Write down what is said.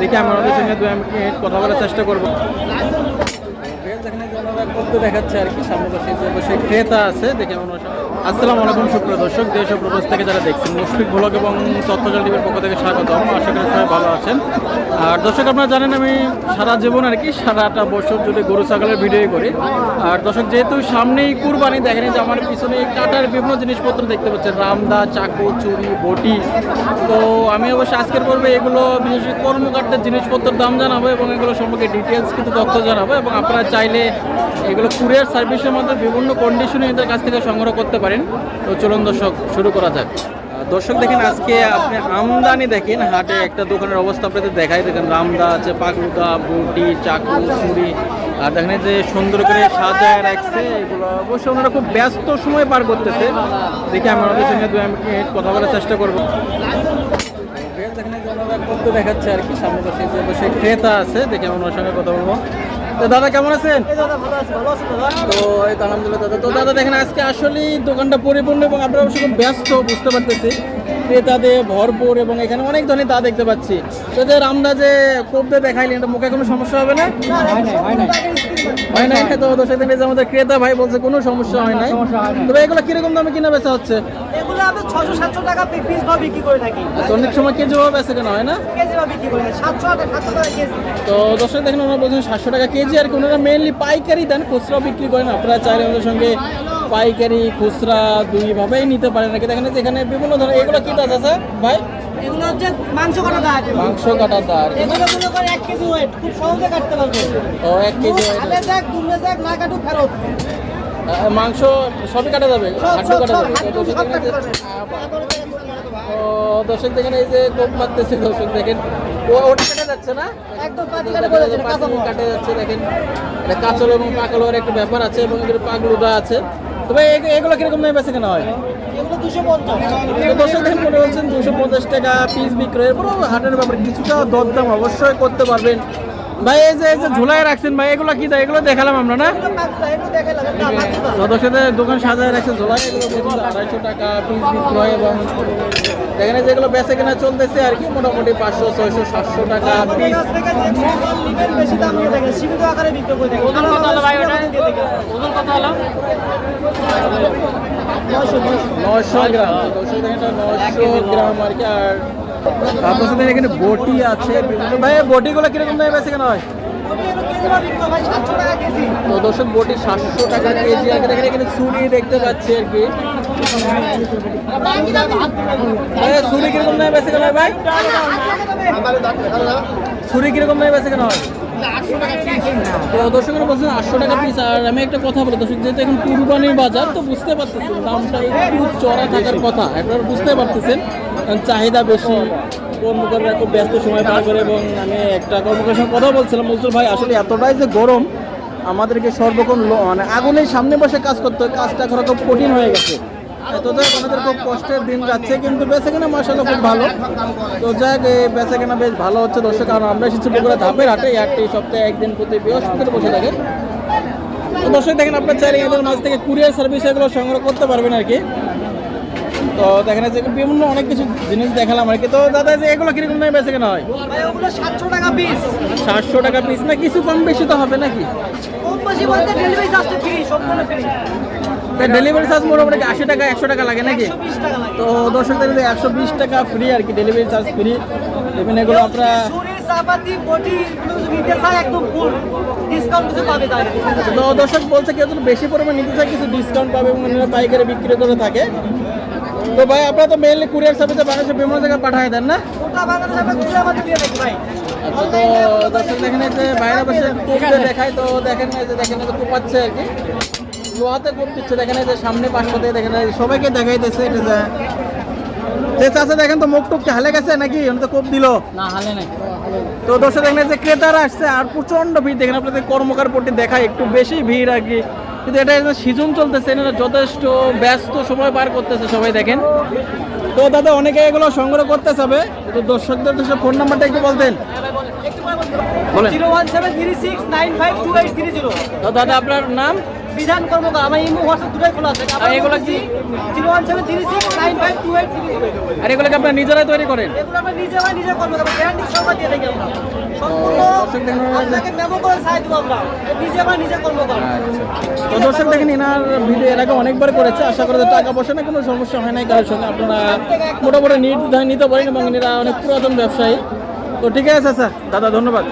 দেখি আমি ওদের সঙ্গে দু মিনিট কথা বলার চেষ্টা করব। দেখাচ্ছে আর কি, সামনে বসে ক্রেতা আছে, দেখে আমার আসসালামু আলাইকুম, সুপ্রিয় দর্শক, দেশ প্রবাস থেকে যারা দেখছেন মুশফিক ব্লগ এবং তথ্যজল টিভির পক্ষ থেকে স্বাগতম। আশা করি সবাই ভালো আছেন। আর দর্শক, আপনারা জানেন আমি সারা জীবন আর কি সারাটা বছর জুড়ে গরু, ছাগলের ভিডিও করি। আর দর্শক, যেহেতু সামনেই কুরবানি, দেখেন যে আমার পিছনে কাটার বিভিন্ন জিনিসপত্র দেখতে পাচ্ছেন, রামদা, চাকু, চুরি, বটি। তো আমি অবশ্য আজকের পর্বে এগুলো, বিশেষ করে কর্মকাণ্ডের জিনিসপত্রের দাম জানাব এবং এগুলো সম্পর্কে ডিটেলস কিন্তু তথ্য জানাব। এবং আপনারা চাইলে এগুলো কুরিয়ার সার্ভিসের মধ্যে বিভিন্ন কন্ডিশনে এদের কাছ থেকে সংগ্রহ করতে পারেন। তো চলুন দর্শক, শুরু করা যাক। দর্শক দেখেন, আজকে আপনি আমদানি দেখেন, হাটে একটা দোকানের অবস্থা আপনাদের দেখাই। দেখেন, রামদা আছে পাকুদা বটি, চাকু, ছুরি। আর দেখেন যে সুন্দর করে সাজায় রাখছে, এগুলো অবশ্য ওনারা খুব ব্যস্ত সময় পার করতেছে। দেখি আমি ওনাদের সঙ্গে দু মিনিট কথা বলার চেষ্টা করব। দেখাচ্ছে আর কি, সামনে যে বসে ক্রেতা আছে, দেখে ওনার সঙ্গে কথা বলব। তো দাদা কেমন আছেন? তো এই তো আলহামদুলিল্লাহ দাদা। তো দাদা দেখেন আজকে আসলেই দোকানটা পরিপূর্ণ এবং আপনারা অবশ্য খুব ব্যস্ত বুঝতে পারতেছি। ক্রেতাদের ভরপুর এবং এখানে অনেক ধরনের দা দেখতে পাচ্ছি। তো যে রামদা যে কোপতে দেখাইলেন এটা মুখে কোনো সমস্যা হবে না? হয় নাই তো যে আমাদের ক্রেতা ভাই বলছে কোনো সমস্যা হয় নাই। তবে এগুলো কীরকম দামে কিনা বেচা হচ্ছে? আমরা ছশো সাতশো টাকা পিস ভাবে বিক্রি করে থাকি। আচ্ছা, অনেক সময় কেজি ভাবে বেচা কেনা হয় না? কেজি ভাবে বিক্রি করে সাতশো সাতশো টাকা কেজি। তো দর্শক দেখেন ওনারা বলছেন সাতশো টাকা কেজি আর কি ওনারা মেনলি পাইকারি দেন খুচরা বিক্রি করেন। আপনারা চাইলে আমাদের সঙ্গে পাইকারি খুচরা দুইভাবেই নিতে পারেন। নাকি দেখেন যেখানে বিভিন্ন ধরনের এগুলো কি দাস আছে ভাই? এগুলো হচ্ছে মাংস কাটা দাঁত। মাংস কাটার দার এগুলো মনে করে এক কেজি ওয়েট খুব সহজে কাটতে পারবে ও এক কেজি হালে যাক দুলে যাক না কাটুক ফেরত। মাংস সবই কাটা যাবে? হাড্ডি কাটা দর্শক দেখেন এই যে কোপ মারতেছে দর্শক দেখেন। ও ওটা কাটা যাচ্ছে না? একদম যাচ্ছে কাঁচা কাটে যাচ্ছে দেখেন। এটা কাঁচল এবং পাকলোর একটা ব্যাপার আছে এবং এগুলো আছে। তবে এগ- এগুলো কীরকম দামে বেচে কেনা হয়? দর্শক দেখেন মনে হচ্ছেন দুশো পঞ্চাশ টাকা পিস বিক্রয়ের পুরো হাটের ব্যাপারে কিছুটা দরদাম অবশ্যই করতে পারবেন। ভাই, এই যে এই যে ঝুলাই রাখছেন ভাই, এগুলো কি দেয়? এগুলো দেখালাম আমরা, না? দর্শকদের দোকান সাজায় রাখছে ঝোলাই। এগুলো আড়াইশো টাকা পিস বিক্রয় এবং এখানে যেগুলো বেচে কেনা চলতেছে আর কি, মোটামুটি পাঁচশো, ছয়শো, সাতশো টাকা পিস নয়শো গ্রাম দর্শক নয়শো গ্রাম আর কি, আর তারপর সাথে এখানে বটি আছে ভাই বটিগুলো কীরকম দামে বেচে কেনা হয়? তো দর্শক, বটি সাতশো টাকা কেজি আগে এখানে ছুরি দেখতে পাচ্ছি আর কি। ছুরি কীরকম দামে বেচে কেন হয়, ভাই? সুরি কীরকম দামে বেচে কেন হয়? তো বলছেন আটশো টাকা পিস আর আমি একটা কথা বলি দর্শক, যেহেতু এখন কুরবানির বাজার, তো বুঝতে পারতেছেন, দামটা একটু চড়া থাকার কথা আপনারা বুঝতে পারতেছেন চাহিদা বেশি কর্মকাররা খুব ব্যস্ত সময় পার করে, এবং আমি একটা কর্মকারের সঙ্গে কথা বলছিলাম বলছিল ভাই, আসলে এতটাই যে গরম, আমাদেরকে সর্বক্ষণ মানে আগুনের সামনে বসে কাজ করতে হয়, কাজটা করা খুব কঠিন হয়ে গেছে। তো যাক আমাদের খুব কষ্টের দিন যাচ্ছে কিন্তু বেচে কেনা মাসাল্লাহ খুব ভালো। তো যাক বেচে কেনা বেশ ভালো হচ্ছে দর্শক কারণ আমরা এসেছি বগুড়া ধাপের হাটে হাটটি সপ্তাহে একদিন প্রতি বৃহস্পতিবার বসে থাকে। তো দর্শক দেখেন আপনার চাইলে এদের মাঝ থেকে কুরিয়ার সার্ভিস এগুলো সংগ্রহ করতে পারবেন আর কি। তো দেখেন যে বিভিন্ন অনেক কিছু জিনিস দেখালাম আর কি। তো দাদা যে এগুলো কীরকম দামে বেচে কেনা হয়? সাতশো টাকা পিস সাতশো টাকা পিস না কিছু কম বেশি তো হবে নাকি? কম বেশি বলতে ডেলিভারি চার্জটা ফ্রি সম্পূর্ণ ফ্রি ডেলিভারি চার্জ মোটামুটি আশি টাকা একশো টাকা লাগে নাকি? তো দর্শকদের একশো বিশ টাকা ফ্রি আর কি ডেলিভারি চার্জ ফ্রি এবং এগুলো আপনারা তো দর্শক বলছে কেউ যদি বেশি পরিমাণ নিতে চায় কিছু ডিসকাউন্ট পাবে এবং ওনারা পাইকারি বিক্রি করে থাকে। তো ভাই আপনারা তো মেইনলি কুরিয়ার সার্ভিসে বাংলাদেশের বিভিন্ন জায়গায় পাঠায় দেন না? তো দর্শক দেখেন যে বাইরে বসে দেখায় তো দেখেন যে দেখেন যে কোপাচ্ছে আর কি। লোহাতে কোপ দেখেন যে সামনে পাঁচশো দিয়ে দেখেন সবাইকে দেখাইতেছে এটা যে চাষে দেখেন তো মুখ টুক কি হালে গেছে নাকি? উনি তো কোপ দিল। না হালে নাই। তো দর্শক দেখেন যে ক্রেতারা আসছে আর প্রচণ্ড ভিড়। দেখেন আপনাদের কর্মকার প্রতি দেখায় একটু বেশি ভিড় আর কি। কিন্তু এটা সিজন চলতেছে এটা যথেষ্ট ব্যস্ত সময় পার করতেছে সবাই দেখেন। তো দাদা অনেকে এগুলো সংগ্রহ করতে চাবে তো দর্শকদের তো ফোন নাম্বারটা একটু বলতেন। Zero one seven three six nine five two three zero. তো দাদা আপনার নাম? বিধান কর্মকার আমার ইমো হোয়াটসঅ্যাপ দুটোই খোলা আছে। আর এগুলো কি? Zero one seven three six nine five two eight three আর এগুলোকে আপনারা নিজেরাই তৈরি করেন? এগুলো আমরা নিজে নিজে কর্মকার গ্যারান্টি সরকার দিয়ে থাকি আমরা। দর্শক দেখুন, দেখেন এনার ভিডিও এর আগে অনেকবার করেছে। আশা করি টাকা পয়সা না কোনো সমস্যা হয় নাই কারোর সঙ্গে। আপনারা মোটামুটি নির্দ্বিধায় নিতে পারেন এবং এরা অনেক পুরাতন ব্যবসায়ী। তো ঠিক আছে স্যার। দাদা ধন্যবাদ।